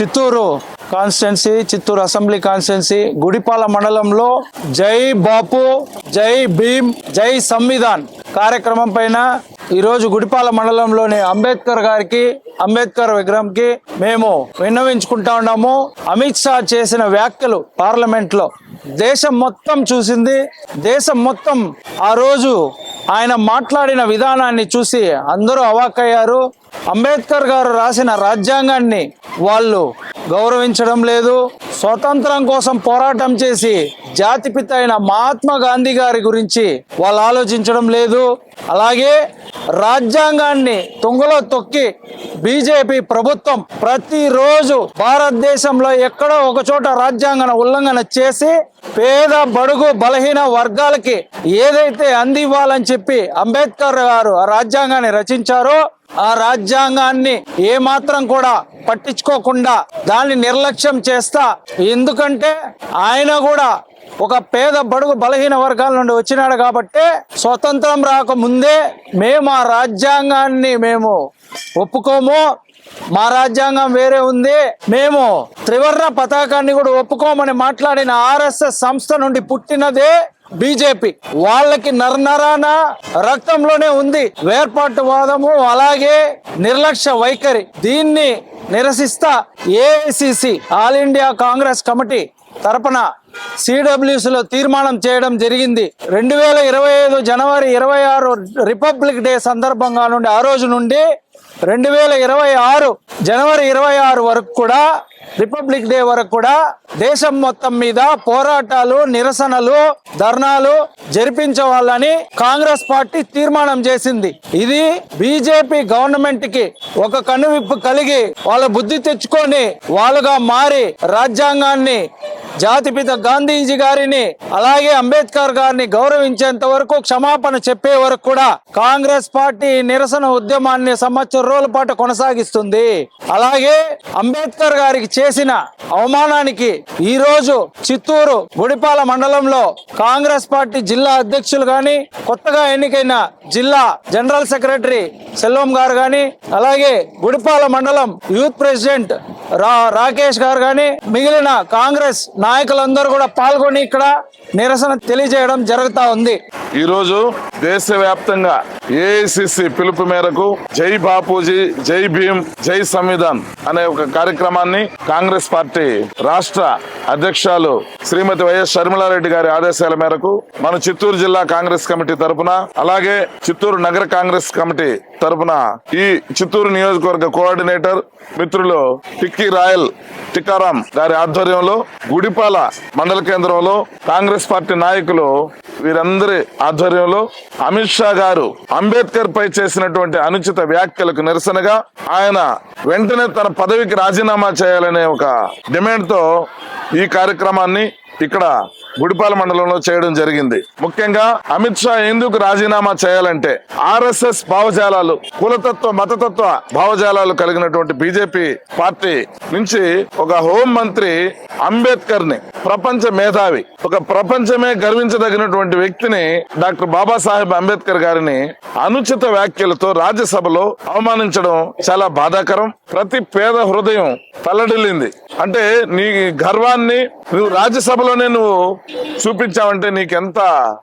Chittoor constituency Chittoor assembly constituency Gudipala మండలంలో జై బాపు జై భీమ్ జై సంవిధాన్ కార్యక్రమం పైన ఈరోజు గుడిపాల మండలంలోని అంబేద్కర్ గారికి అంబేద్కర్ విగ్రహంకి మేము విన్నవించుకుంటా ఉన్నాము. అమిత్ షా చేసిన వ్యాఖ్యలు పార్లమెంట్లో దేశం మొత్తం చూసింది. దేశం మొత్తం ఆ రోజు ఆయన మాట్లాడిన విధానాన్ని చూసి అందరూ అవాక్కయ్యారు. అంబేద్కర్ గారు రాసిన రాజ్యాంగాన్ని వాళ్ళు గౌరవించడం లేదు. స్వతంత్రం కోసం పోరాటం చేసి జాతిపిత అయిన మహాత్మా గాంధీ గారి గురించి వాళ్ళు ఆలోచించడం లేదు. అలాగే రాజ్యాంగాన్ని తుంగలో తొక్కి బీజేపీ ప్రభుత్వం ప్రతిరోజు భారతదేశంలో ఎక్కడో ఒక చోట రాజ్యాంగన ఉల్లంఘన చేసి పేద బడుగు బలహీన వర్గాలకి ఏదైతే అందివ్వాలని చెప్పి అంబేద్కర్ గారు ఆ రాజ్యాంగాన్ని రచించారో ఆ రాజ్యాంగాన్ని ఏమాత్రం కూడా పట్టించుకోకుండా దాన్ని నిర్లక్ష్యం చేస్తా. ఎందుకంటే ఆయన కూడా ఒక పేద బడుగు బలహీన వర్గాల నుండి వచ్చినాడు కాబట్టి స్వతంత్రం రాకముందే మేము ఆ రాజ్యాంగాన్ని మేము ఒప్పుకోము మా రాజ్యాంగం వేరే ఉంది. మేము త్రివర్ణ పతాకాన్ని కూడా ఒప్పుకోమని మాట్లాడిన ఆర్ఎస్ఎస్ సంస్థ నుండి పుట్టినదే బీజేపీ. వాళ్ళకి నరనరాన రక్తంలోనే ఉంది వేర్పాటువాదము అలాగే నిర్లక్ష్య వైఖరి. దీన్ని నిరసిస్తా AICC all India Congress committee తరపున CWC తీర్మానం చేయడం జరిగింది. రెండు వేల ఇరవై ఐదు జనవరి ఇరవై ఆరు రిపబ్లిక్ డే సందర్భంగా నుండి ఆ రోజు నుండి రెండు వేల ఇరవై ఆరు జనవరి ఇరవై ఆరు వరకు కూడా రిపబ్లిక్ డే వరకు కూడా దేశం మొత్తం మీద పోరాటాలు నిరసనలు ధర్నాలు జరిపించవాలని కాంగ్రెస్ పార్టీ తీర్మానం చేసింది. ఇది బీజేపీ గవర్నమెంట్కి ఒక కనువిప్పు కలిగి వాళ్ళ బుద్ధి తెచ్చుకొని వాళ్ళుగా మారి రాజ్యాంగాన్ని జాతిపిత గాంధీజీ గారిని అలాగే అంబేద్కర్ గారిని గౌరవించేంత వరకు క్షమాపణ చెప్పే వరకు కూడా కాంగ్రెస్ పార్టీ నిరసన ఉద్యమాన్ని సంవత్సరం రోజుల పాటు కొనసాగిస్తుంది. అలాగే అంబేద్కర్ గారికి చేసిన అవమానానికి ఈ రోజు చిత్తూరు గుడిపాల మండలంలో కాంగ్రెస్ పార్టీ జిల్లా అధ్యక్షులు గాని కొత్తగా ఎన్నికైన జిల్లా జనరల్ సెక్రటరీ సెల్వం గారు గాని అలాగే గుడిపాల మండలం యూత్ ప్రెసిడెంట్ రా రాకేష్ గారు కానీ మిగిలిన కాంగ్రెస్ నాయకులందరూ కూడా పాల్గొని ఇక్కడ నిరసన తెలియజేయడం జరుగుతా ఉంది. ఈరోజు దేశవ్యాప్తంగా ఏఐసిసి పిలుపు మేరకు జై బాపూజీ జై భీమ్ జై సంవిధాన్ అనే ఒక కార్యక్రమాన్ని కాంగ్రెస్ పార్టీ రాష్ట్ర అధ్యక్షులు శ్రీమతి వైఎస్ షర్మిలారెడ్డి గారి ఆదేశాల మేరకు మన చిత్తూరు జిల్లా కాంగ్రెస్ కమిటీ తరపున అలాగే చిత్తూరు నగర కాంగ్రెస్ కమిటీ తరపున ఈ చిత్తూరు నియోజకవర్గ కోఆర్డినేటర్ మిత్రులు టిక్కీ రాయల్ టికారాం గారి ఆధ్వర్యంలో గుడిపాల మండల కేంద్రంలో కాంగ్రెస్ పార్టీ నాయకులు వీరందరి ఆధ్వర్యంలో అమిత్ షా గారు అంబేద్కర్ పై చేసినటువంటి అనుచిత వ్యాఖ్యలకు నిరసనగా ఆయన వెంటనే తన పదవికి రాజీనామా చేయాలనే ఒక డిమాండ్తో ఈ కార్యక్రమాన్ని ఇక్కడ గుడిపాల మండలంలో చేయడం జరిగింది. ముఖ్యంగా అమిత్ షా ఎందుకు రాజీనామా చేయాలంటే ఆర్ఎస్ఎస్ భావజాలాలు కులతత్వ మతతత్వ భావజాలాలు కలిగినటువంటి బీజేపీ పార్టీ నుంచి ఒక హోం మంత్రి అంబేద్కర్ని ప్రపంచ మేధావి ఒక ప్రపంచమే గర్వించదగినటువంటి వ్యక్తిని డాక్టర్ బాబాసాహెబ్ అంబేద్కర్ గారిని అనుచిత వ్యాఖ్యలతో రాజ్యసభలో అవమానించడం చాలా బాధాకరం. ప్రతి పేద హృదయం తల్లడిల్లింది. అంటే నీ గర్వాన్ని నువ్వు రాజ్యసభలోనే నువ్వు చూపించావంటే నీకెంత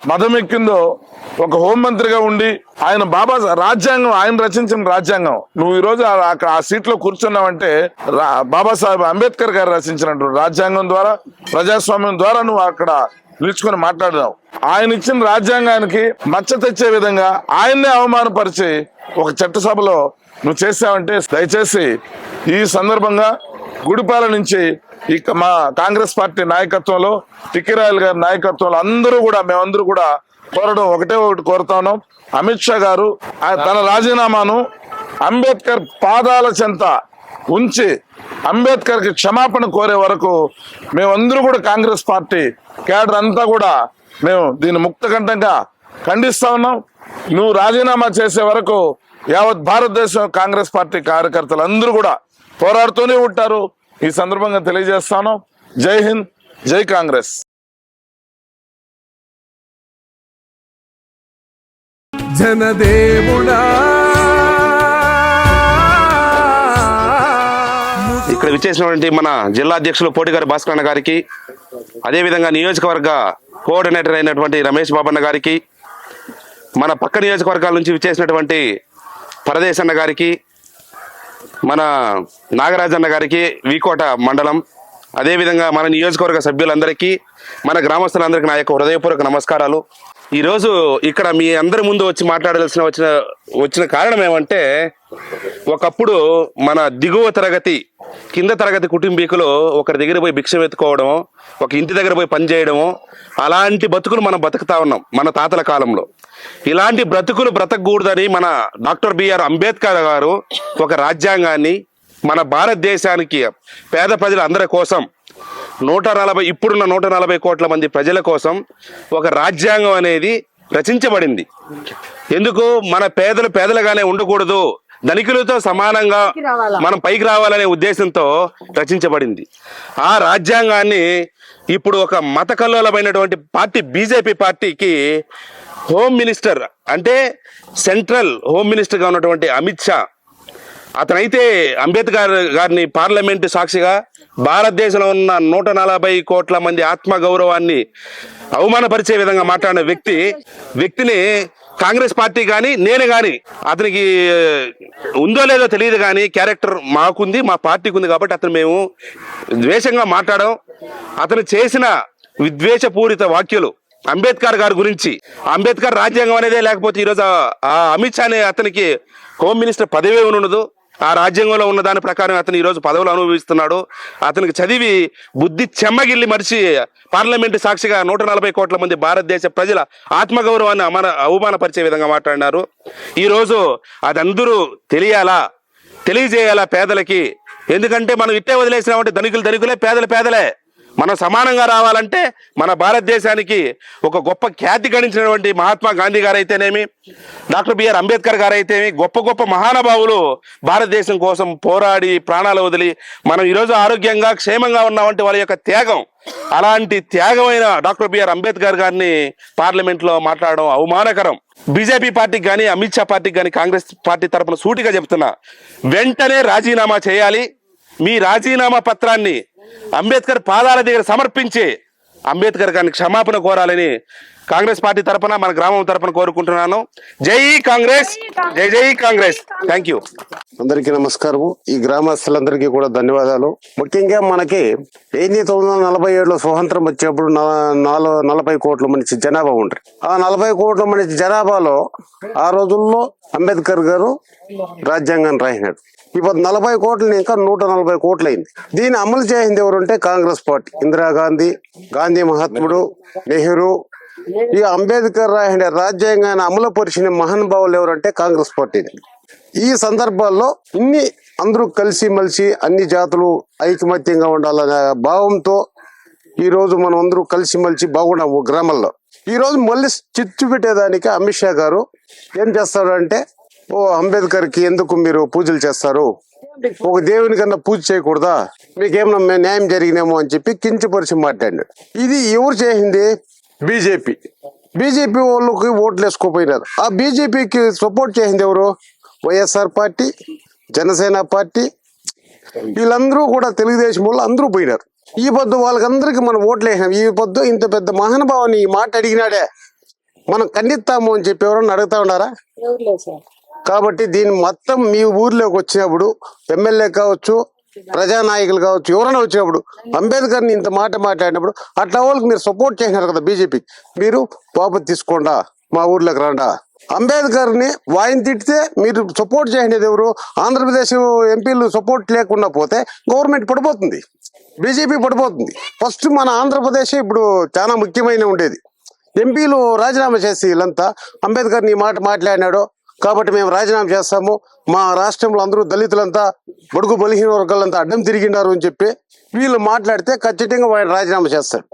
మదం ఎక్కిందో ఒక హోంమంత్రిగా ఉండి ఆయన బాబా రాజ్యాంగం ఆయన రచించిన రాజ్యాంగం. నువ్వు ఈ రోజు ఆ- ఆ- సీట్లో కూర్చున్నావంటే రా- బాబాసాహెబ్ అంబేద్కర్ గారు రచించినటువంటి రాజ్యాంగం ద్వారా ప్రజాస్వామ్యం ద్వారా నువ్వు అక్కడ నిలుచుకొని మాట్లాడినావు. ఆయన ఇచ్చిన రాజ్యాంగానికి మచ్చ తెచ్చే విధంగా ఆయన్నే అవమానపరిచి ఒక చట్టసభలో నువ్వు చేసావంటే దయచేసి ఈ సందర్భంగా గుడిపాల నుంచి ఇక మా కాంగ్రెస్ పార్టీ నాయకత్వంలో టిక్కిరాయల్ గారి నాయకత్వంలో అందరూ కూడా మేమందరూ కూడా కోరడం ఒకటే ఒకటి కోరుతా ఉన్నాం. అమిత్ షా గారు తన రాజీనామాను అంబేద్కర్ పాదాల చెంత ఉంచి అంబేద్కర్కి క్షమాపణ కోరే వరకు మేమందరూ కూడా కాంగ్రెస్ పార్టీ కేడర్ అంతా కూడా మేము దీన్ని ముక్తకంఠంగా ఖండిస్తా ఉన్నాం. నువ్వు రాజీనామా చేసే వరకు యావత్ భారతదేశం కాంగ్రెస్ పార్టీ కార్యకర్తలు అందరూ కూడా పోరాడుతూనే ఉంటారు. ఈ సందర్భంగా తెలియజేస్తాను. జై హింద్ జై కాంగ్రెస్. జనదేవుడా. ఇక్కడ విచ్చేసినటువంటి మన జిల్లా అధ్యక్షులు పోటీగారి భాస్కర్ అన్న గారికి అదేవిధంగా నియోజకవర్గ కోఆర్డినేటర్ అయినటువంటి రమేష్ బాబన్న గారికి మన పక్క నియోజకవర్గాల నుంచి విచ్చేసినటువంటి పరదేశ్ అన్న గారికి మన నాగరాజన్న గారికి వీకోట మండలం అదేవిధంగా మన నియోజకవర్గ సభ్యులందరికీ మన గ్రామస్తులందరికీ నా యొక్క హృదయపూర్వక నమస్కారాలు. ఈరోజు ఇక్కడ మీ అందరి ముందు వచ్చి మాట్లాడాల్సిన వచ్చిన వచ్చిన కారణం ఏమంటే ఒకప్పుడు మన దిగువ తరగతి కింద తరగతి కుటుంబీకులు ఒకరి దగ్గర పోయి భిక్ష ఎత్తుకోవడము ఒక ఇంటి దగ్గర పోయి పనిచేయడము అలాంటి బతుకులు మనం బతుకుతా ఉన్నాం మన తాతల కాలంలో. ఇలాంటి బ్రతుకులు బ్రతకూడదని మన డాక్టర్ బిఆర్ అంబేద్కర్ గారు ఒక రాజ్యాంగాన్ని మన భారతదేశానికి పేద ప్రజల అందరి కోసం నూట నలభై ఇప్పుడున్న నూట నలభై కోట్ల మంది ప్రజల కోసం ఒక రాజ్యాంగం అనేది రచించబడింది. ఎందుకు? మన పేదలు పేదలుగానే ఉండకూడదు. ధనికులతో సమానంగా మనం పైకి రావాలనే ఉద్దేశంతో రచించబడింది. ఆ రాజ్యాంగాన్ని ఇప్పుడు ఒక మత కల్లోలమైనటువంటి పార్టీ బీజేపీ పార్టీకి హోమ్ మినిస్టర్ అంటే సెంట్రల్ హోమ్ మినిస్టర్గా ఉన్నటువంటి అమిత్ షా. అతనైతే అంబేద్కర్ గారిని పార్లమెంటు సాక్షిగా భారతదేశంలో ఉన్న నూట నలభై కోట్ల మంది ఆత్మ గౌరవాన్ని అవమానపరిచే విధంగా మాట్లాడిన వ్యక్తి వ్యక్తిని కాంగ్రెస్ పార్టీ కానీ నేను కానీ అతనికి ఉందో లేదో తెలియదు కానీ క్యారెక్టర్ మాకుంది మా పార్టీకి ఉంది కాబట్టి అతను మేము ద్వేషంగా మాట్లాడడం అతను చేసిన విద్వేషపూరిత వాక్యలు అంబేద్కర్ గారి గురించి. అంబేద్కర్ రాజ్యాంగం అనేదే లేకపోతే ఈరోజు ఆ- అమిత్ షా అనే అతనికి హోమ్ మినిస్టర్ పదవి ఉండదు. ఆ రాజ్యాంగంలో ఉన్న దాని ప్రకారం అతను ఈరోజు పదవులు అనుభవిస్తున్నాడు. అతనికి చదివి బుద్ధి చెమ్మగిల్లి మరిచి పార్లమెంటు సాక్షిగా నూట నలభై కోట్ల మంది భారతదేశ ప్రజల ఆత్మగౌరవాన్ని అమాన అవమానపరిచే విధంగా మాట్లాడినారు. ఈరోజు అదందరూ తెలియాలా? తెలియజేయాలా పేదలకి? ఎందుకంటే మనం ఇట్టే వదిలేసినామంటే ధనికులు ధనికులే పేదలు పేదలే. మనం సమానంగా రావాలంటే మన భారతదేశానికి ఒక గొప్ప ఖ్యాతి గణించినటువంటి మహాత్మా గాంధీ గారు అయితేనేమి డాక్టర్ బిఆర్ అంబేద్కర్ గారు గొప్ప గొప్ప మహానుభావులు భారతదేశం కోసం పోరాడి ప్రాణాలు వదిలి మనం ఈరోజు ఆరోగ్యంగా క్షేమంగా ఉన్నామంటే వాళ్ళ యొక్క త్యాగం. అలాంటి త్యాగమైన డాక్టర్ బిఆర్ అంబేద్కర్ గారిని పార్లమెంట్లో మాట్లాడడం అవమానకరం. బీజేపీ పార్టీకి కానీ అమిత్ షా పార్టీకి కానీ కాంగ్రెస్ పార్టీ తరపున సూటిగా చెప్తున్నా వెంటనే రాజీనామా చేయాలి. మీ రాజీనామా పత్రాన్ని అంబేద్కర్ పాదాల దగ్గర సమర్పించి అంబేద్కర్ గారిని క్షమాపణ కోరాలని కాంగ్రెస్ పార్టీ తరపున మన గ్రామం తరఫున కోరుకుంటున్నాను. జై కాంగ్రెస్! జై జై కాంగ్రెస్! థ్యాంక్ యూ అందరికీ నమస్కారం ఈ గ్రామస్తులందరికీ కూడా ధన్యవాదాలు. ముఖ్యంగా మనకి ఎనిమిది తొమ్మిది వందల నలభై ఏడులో స్వతంత్రం వచ్చేప్పుడు నాలుగు నలభై కోట్ల మంచి జనాభా ఉండ్రి. ఆ నలభై కోట్ల మంచి జనాభాలో ఆ రోజుల్లో అంబేద్కర్ గారు రాజ్యాంగాన్ని రాసినాడు. ఇప్పుడు నలభై కోట్లు ఇంకా నూట నలభై కోట్లు అయింది దీన్ని అమలు చేసింది ఎవరుంటే కాంగ్రెస్ పార్టీ. ఇందిరాగాంధీ గాంధీ మహాత్ముడు నెహ్రూ. ఈ అంబేద్కర్ రాసిన రాజ్యాంగాన్ని అమలు పరిచిన మహానుభావులు ఎవరంటే కాంగ్రెస్ పార్టీని. ఈ సందర్భాల్లో ఇన్ని అందరూ కలిసి మలిసి అన్ని జాతులు ఐకమత్యంగా ఉండాలనే భావంతో ఈ రోజు మనం అందరూ కలిసి మలిసి బాగున్నాము గ్రామంలో. ఈ రోజు మళ్ళీ చిచ్చు పెట్టేదానికి అమిత్ షా గారు ఏం చేస్తాడంటే ఓ అంబేద్కర్కి ఎందుకు మీరు పూజలు చేస్తారు? ఒక దేవుని కన్నా పూజ చేయకూడదా? మీకేమన్నా న్యాయం జరిగినేమో అని చెప్పి కించపరిచి మాట్లాడాడు ఇది ఎవరు చేసింది? బీజేపీ. బీజేపీ వాళ్ళకి ఓట్లు వేసుకోపోయినారు. ఆ బీజేపీకి సపోర్ట్ చేసింది ఎవరు? YSR party Janasena party. వీళ్ళందరూ కూడా తెలుగుదేశం వాళ్ళు అందరూ పోయినారు. ఈ పొద్దు వాళ్ళకందరికి మనం ఓట్లు వేసినాం. ఈ పొద్దు ఇంత పెద్ద మహానుభావుని ఈ మాట అడిగినాడే. మనం ఖండిస్తాము అని చెప్పి ఎవరన్నా అడుగుతా ఉన్నారా? కాబట్టి దీన్ని మొత్తం మీ ఊర్లోకి వచ్చినప్పుడు ఎమ్మెల్యే కావచ్చు ప్రజానాయకులు కావచ్చు ఎవరైనా వచ్చినప్పుడు అంబేద్కర్ని ఇంత మాట మాట్లాడినప్పుడు అట్లా వాళ్ళకి మీరు సపోర్ట్ చేసినారు కదా బీజేపీ మీరు పాప తీసుకోండా మా ఊర్లోకి రాండా? అంబేద్కర్ని వాయిని తిట్టితే మీరు సపోర్ట్ చేసినది ఎవరు? ఆంధ్రప్రదేశ్ ఎంపీలు సపోర్ట్ లేకుండా పోతే గవర్నమెంట్ పడిపోతుంది. బీజేపీ పడిపోతుంది. ఫస్ట్ మన ఆంధ్రప్రదేశ్ ఇప్పుడు చాలా ముఖ్యమైన ఉండేది. ఎంపీలు రాజీనామా చేసి వీళ్ళంతా అంబేద్కర్ నీ మాట మాట్లాడినాడు కాబట్టి మేము రాజీనామా చేస్తాము. మా రాష్ట్రంలో అందరూ దళితులంతా బడుగు బలహీన వర్గాలంతా అడ్డం తిరిగినారు అని చెప్పి వీళ్ళు మాట్లాడితే ఖచ్చితంగా వాడు రాజీనామా చేస్తాడు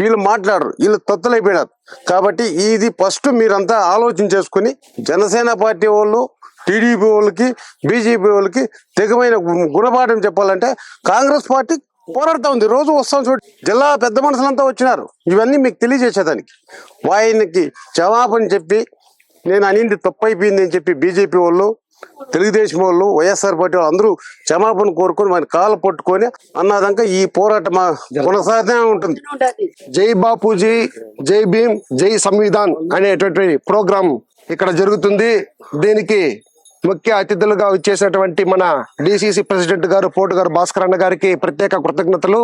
వీళ్ళు మాట్లాడరు. వీళ్ళు తత్తులైపోయినారు. కాబట్టి ఇది ఫస్ట్ మీరంతా ఆలోచన చేసుకుని జనసేన పార్టీ వాళ్ళు టీడీపీ వాళ్ళకి బీజేపీ వాళ్ళకి తెగమైన గుణపాఠం చెప్పాలంటే కాంగ్రెస్ పార్టీ పోరాడుతూ ఉంది. రోజు వస్తాం చూడు. జిల్లా పెద్ద మనుషులంతా వచ్చినారు. ఇవన్నీ మీకు తెలియజేసేదానికి. వాయనకి జవాబని చెప్పి నేను అనింది తప్పైపోయింది అని చెప్పి బీజేపీ వాళ్ళు తెలుగుదేశం వాళ్ళు వైఎస్ఆర్ పార్టీ వాళ్ళు అందరూ క్షమాపణ కోరుకొని మన కాళ్ళు పట్టుకొని అన్నదంక ఈ పోరాటం కొనసాగుతూనే ఉంటుంది. జై బాపూజీ జై భీమ్ జై సంవిధాన్ అనేటటువంటి ప్రోగ్రాం ఇక్కడ జరుగుతుంది. దీనికి ముఖ్య అతిథులుగా వచ్చేసినటువంటి మన డిసిసి ప్రెసిడెంట్ గారు పోటు గారు భాస్కర్ అన్న గారికి ప్రత్యేక కృతజ్ఞతలు.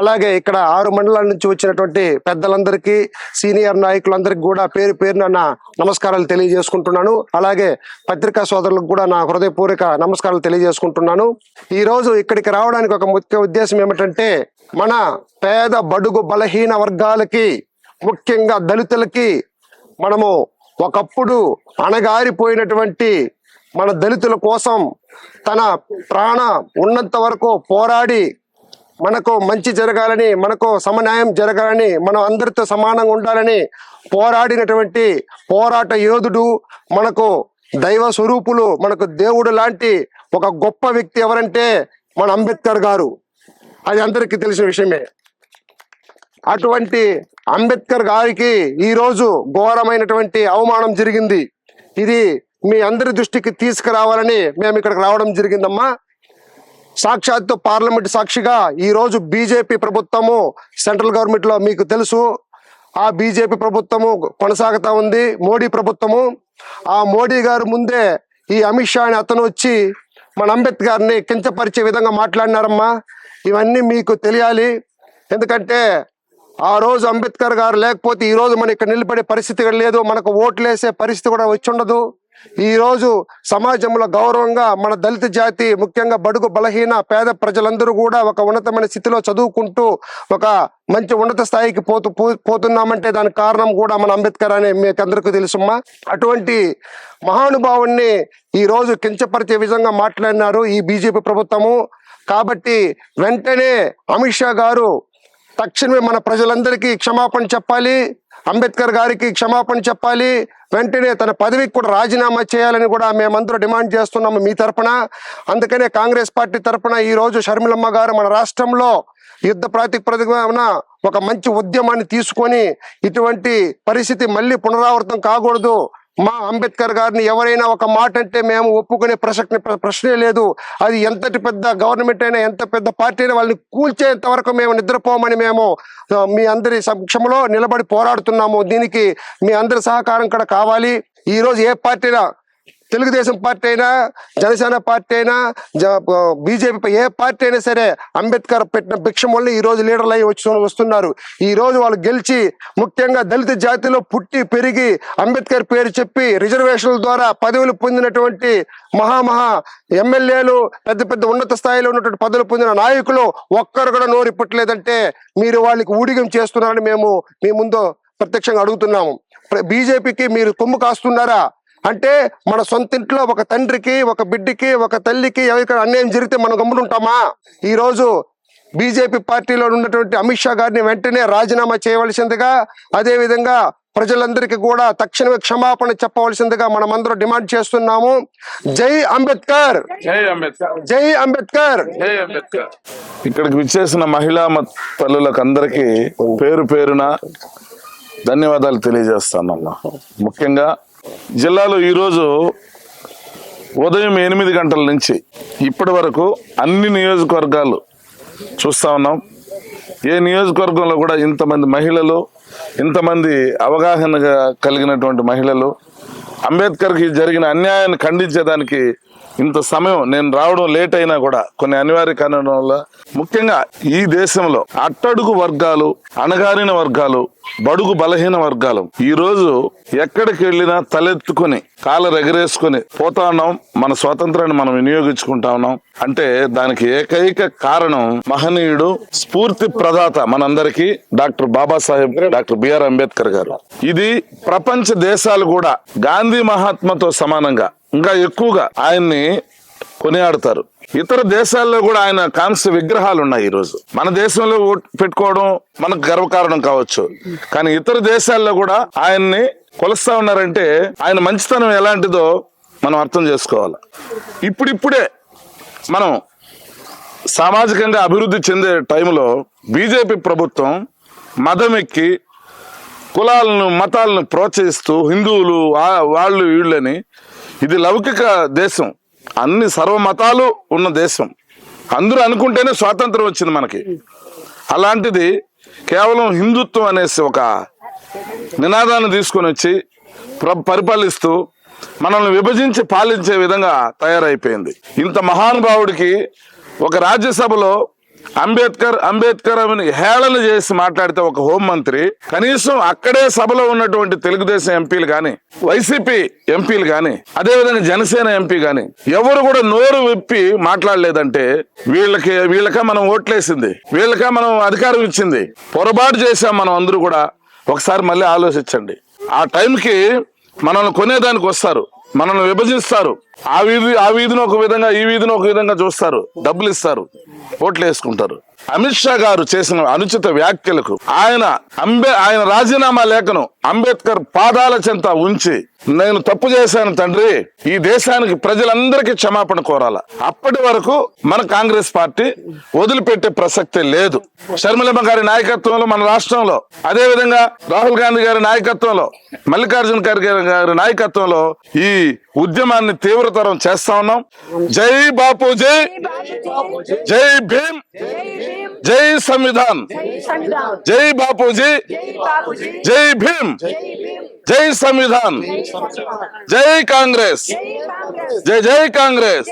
అలాగే ఇక్కడ ఆరు మండలాల నుంచి వచ్చినటువంటి పెద్దలందరికీ సీనియర్ నాయకులందరికీ కూడా పేరు పేరున నా నమస్కారాలు తెలియజేసుకుంటున్నాను. అలాగే పత్రికా సోదరులకు కూడా నా హృదయపూర్వక నమస్కారాలు తెలియజేసుకుంటున్నాను. ఈ రోజు ఇక్కడికి రావడానికి ఒక ముఖ్య ఉద్దేశం ఏమిటంటే మన పేద బడుగు బలహీన వర్గాలకి ముఖ్యంగా దళితులకి మనము ఒకప్పుడు అణగారిపోయినటువంటి మన దళితుల కోసం తన ప్రాణ ఉన్నంత వరకు పోరాడి మనకు మంచి జరగాలని మనకు సమన్యాయం జరగాలని మనం అందరితో సమానంగా ఉండాలని పోరాడినటువంటి పోరాట యోధుడు మనకు దైవ స్వరూపులు మనకు దేవుడు లాంటి ఒక గొప్ప వ్యక్తి ఎవరంటే మన అంబేద్కర్ గారు. అది అందరికీ తెలిసిన విషయమే. అటువంటి అంబేద్కర్ గారికి ఈరోజు ఘోరమైనటువంటి అవమానం జరిగింది. ఇది మీ అందరి దృష్టికి తీసుకురావాలని మేము ఇక్కడికి రావడం జరిగిందమ్మా. సాక్షాత్తు పార్లమెంట్ సాక్షిగా ఈరోజు బీజేపీ ప్రభుత్వము సెంట్రల్ గవర్నమెంట్లో మీకు తెలుసు. ఆ బీజేపీ ప్రభుత్వము కొనసాగుతా ఉంది. మోడీ ప్రభుత్వము. ఆ మోడీ గారు ముందే ఈ అమిత్ షా అని అతను వచ్చి మన అంబేద్కర్ని కించపరిచే విధంగా మాట్లాడినారమ్మా. ఇవన్నీ మీకు తెలియాలి. ఎందుకంటే ఆ రోజు అంబేద్కర్ గారు లేకపోతే ఈ రోజు మన ఇక్కడ నిలబడే పరిస్థితి లేదు. మనకు ఓట్లు వేసే పరిస్థితి కూడా వచ్చి ఉండదు. ఈరోజు సమాజంలో గౌరవంగా మన దళిత జాతి ముఖ్యంగా బడుగు బలహీన పేద ప్రజలందరూ కూడా ఒక ఉన్నతమైన స్థితిలో చదువుకుంటూ ఒక మంచి ఉన్నత స్థాయికి పోతు పోతున్నామంటే దానికి కారణం కూడా మన అంబేద్కర్ అని మీకు అందరికీ తెలుసుమ్మా. అటువంటి మహానుభావుణ్ణి ఈ రోజు కించపరిచే విధంగా మాట్లాడినారు ఈ బీజేపీ ప్రభుత్వము. కాబట్టి వెంటనే అమిత్ షా గారు తక్షణమే మన ప్రజలందరికీ క్షమాపణ చెప్పాలి అంబేద్కర్ గారికి క్షమాపణ చెప్పాలి వెంటనే తన పదవికి కూడా రాజీనామా చేయాలని కూడా మేమందరూ డిమాండ్ చేస్తున్నాము మీ తరపున. అందుకనే కాంగ్రెస్ పార్టీ తరపున ఈరోజు షర్మిలమ్మ గారు మన రాష్ట్రంలో యుద్ధ ప్రాతిపదికన ఒక మంచి ఉద్యమాన్ని తీసుకొని ఇటువంటి పరిస్థితి మళ్ళీ పునరావృతం కాకూడదు. మా అంబేద్కర్ గారిని ఎవరైనా ఒక మాట అంటే మేము ఒప్పుకునే ప్రసక్తి ప్ర- ప్రశ్నే లేదు. అది ఎంతటి పెద్ద గవర్నమెంట్ అయినా ఎంత పెద్ద పార్టీ అయినా వాళ్ళని కూల్చేంత వరకు మేము నిద్రపోమని మేము మీ అందరి సమక్షంలో నిలబడి పోరాడుతున్నాము. దీనికి మీ అందరి సహకారం కూడా కావాలి. ఈరోజు ఏ పార్టీనా తెలుగుదేశం పార్టీ అయినా జనసేన పార్టీ అయినా బీజేపీ ఏ పార్టీ అయినా సరే అంబేద్కర్ పెట్టిన భిక్షం వల్ల ఈ రోజు లీడర్లు అయి వచ్చి వస్తున్నారు. ఈ రోజు వాళ్ళు గెలిచి ముఖ్యంగా దళిత జాతిలో పుట్టి పెరిగి అంబేద్కర్ పేరు చెప్పి రిజర్వేషన్ల ద్వారా పదవులు పొందినటువంటి మహామహా ఎమ్మెల్యేలు పెద్ద పెద్ద ఉన్నత స్థాయిలో ఉన్నటువంటి పదవులు పొందిన నాయకులు ఒక్కరు కూడా నోరు ఇప్పట్లేదంటే మీరు వాళ్ళకి ఊడిగం చేస్తున్నారని మేము మీ ముందు ప్రత్యక్షంగా అడుగుతున్నాము. బీజేపీకి మీరు కొమ్ము కాస్తున్నారా? అంటే మన సొంత ఇంట్లో ఒక తండ్రికి ఒక బిడ్డకి ఒక తల్లికి ఎవరికైనా అన్యాయం జరిగితే మనం గమ్మునుంటామా? ఈ రోజు బీజేపీ పార్టీలో ఉన్నటువంటి అమిత్ షా గారిని వెంటనే రాజీనామా చేయవలసిందిగా అదే విధంగా ప్రజలందరికీ కూడా తక్షణమే క్షమాపణ చెప్పవలసిందిగా మనమందరం డిమాండ్ చేస్తున్నాము. జై అంబేద్కర్! జై అంబేద్కర్! జై అంబేద్కర్! జై అంబేద్కర్! ఇక్కడికి విచ్చేసిన మహిళా తల్లులకు అందరికీ పేరు పేరున ధన్యవాదాలు తెలియజేస్తానమ్మా. ముఖ్యంగా జిల్లాలో ఈరోజు ఉదయం ఎనిమిది గంటల నుంచి ఇప్పటి వరకు అన్ని నియోజకవర్గాలు చూస్తా ఉన్నాం. ఏ నియోజకవర్గంలో కూడా ఇంతమంది మహిళలు ఇంతమంది అవగాహన కలిగినటువంటి మహిళలు అంబేద్కర్కి జరిగిన అన్యాయాన్ని ఖండించేదానికి ఇంత సమయం నేను రావడం లేట్ అయినా కూడా కొన్ని అనివార్య కారణం వల్ల ముఖ్యంగా ఈ దేశంలో అట్టడుగు వర్గాలు అణగారిన వర్గాలు బడుగు బలహీన వర్గాలు. ఈ రోజు ఎక్కడికి వెళ్ళినా తలెత్తుకుని కాలర్ ఎగరేసుకుని పోతా ఉన్నాం. మన స్వాతంత్రాన్ని మనం వినియోగించుకుంటా ఉన్నాం. అంటే దానికి ఏకైక కారణం మహనీయుడు స్ఫూర్తి ప్రదాత మనందరికీ doctor Babasaheb doctor BR Ambedkar garu. ఇది ప్రపంచ దేశాలు కూడా గాంధీ మహాత్మతో సమానంగా ఇంకా ఎక్కువగా ఆయన్ని కొనియాడతారు. ఇతర దేశాల్లో కూడా ఆయన కాంస్య విగ్రహాలు ఉన్నాయి ఈ రోజు మన దేశంలో పెట్టుకోవడం మనకు గర్వకారణం కావచ్చు. కానీ ఇతర దేశాల్లో కూడా ఆయన్ని కొలుస్తా ఉన్నారంటే ఆయన మంచితనం ఎలాంటిదో మనం అర్థం చేసుకోవాలి. ఇప్పుడిప్పుడే మనం సామాజికంగా అభివృద్ధి చెందే టైంలో బీజేపీ ప్రభుత్వం మదం ఎక్కి కులాలను మతాలను ప్రోత్సహిస్తూ హిందువులు వాళ్ళు వీళ్ళని ఇది లౌకిక దేశం. అన్ని సర్వమతాలు ఉన్న దేశం. అందరూ అనుకుంటేనే స్వాతంత్రం వచ్చింది మనకి. అలాంటిది కేవలం హిందుత్వం అనేసి ఒక నినాదాన్ని తీసుకొని వచ్చి ప్ర- పరిపాలిస్తూ మనల్ని విభజించి పాలించే విధంగా తయారైపోయింది. ఇంత మహానుభావుడికి ఒక రాజ్యసభలో అంబేద్కర్ అంబేద్కర్ అని హేళన చేసి మాట్లాడితే ఒక హోంమంత్రి కనీసం అక్కడే సభలో ఉన్నటువంటి తెలుగుదేశం ఎంపీలు కానీ వైసీపీ ఎంపీలు కానీ అదేవిధంగా జనసేన ఎంపీ కానీ ఎవరు కూడా నోరు విప్పి మాట్లాడలేదంటే వీళ్ళకి వీళ్ళకే మనం ఓట్లేసింది వీళ్ళకే మనం అధికారం ఇచ్చింది పొరపాటు చేశాం మనం అందరూ కూడా ఒకసారి మళ్ళీ ఆలోచించండి. ఆ టైంకి మనల్ని కొనేదానికి వస్తారు మనల్ని విభజిస్తారు ఆ వీధి ఆ వీధిని ఒక విధంగా ఈ వీధిని ఒక విధంగా చూస్తారు. డబ్బులు ఇస్తారు. ఓట్లు వేసుకుంటారు. అమిత్ షా గారు చేసిన అనుచిత వ్యాఖ్యలకు ఆయన అంబే ఆయన రాజీనామా లేఖను అంబేద్కర్ పాదాల చెంత ఉంచి నేను తప్పు చేశాను తండ్రి. ఈ దేశానికి ప్రజలందరికీ క్షమాపణ కోరాల. అప్పటి వరకు మన కాంగ్రెస్ పార్టీ వదిలిపెట్టే ప్రసక్తే లేదు. షర్మిలమ్మ గారి నాయకత్వంలో మన రాష్ట్రంలో అదే విధంగా రాహుల్ గాంధీ గారి నాయకత్వంలో మల్లికార్జున ఖర్గే గారి నాయకత్వంలో ఈ ఉద్యమాన్ని తీవ్ర తీవ్రతరం చేస్తా ఉన్నాం. జై బాపు జై జై భీమ్ జై సంవిధాన్ జై బాపూజీ జై భీమ్ జై సంవిధాన్ జై కాంగ్రెస్ జై జై కాంగ్రెస్.